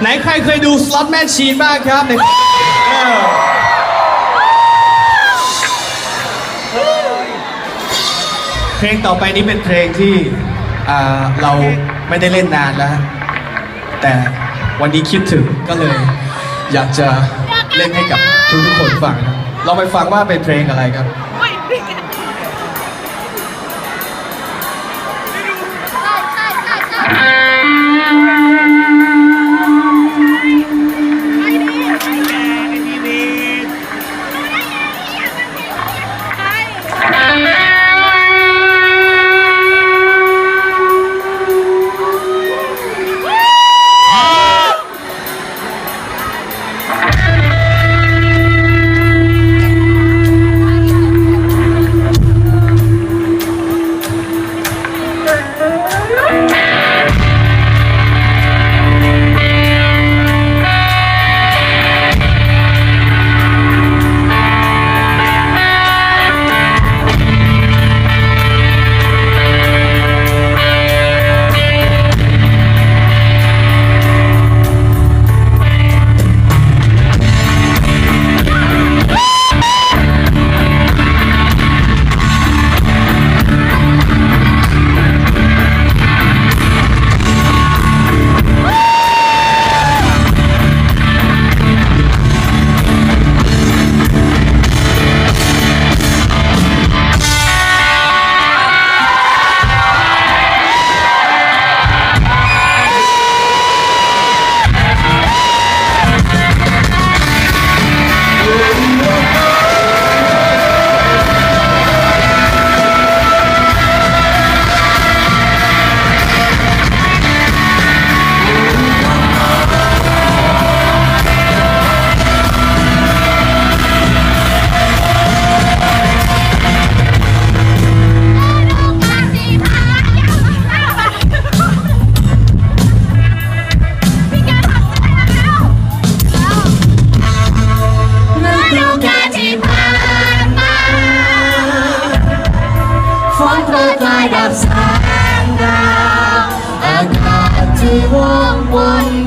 ไหนใครเคยดูสล็อตแมชชีนบ้างครับไหนเออเพลงต่อไปนี้เป็นเพลงที่เราไม่ได้เล่นนานแล้ว แต่วันนี้คิดถึงก็เลย อยากจะเล่นให้กับทุกๆคนฟังเราไปฟังว่าเป็นเพลงอะไรครับา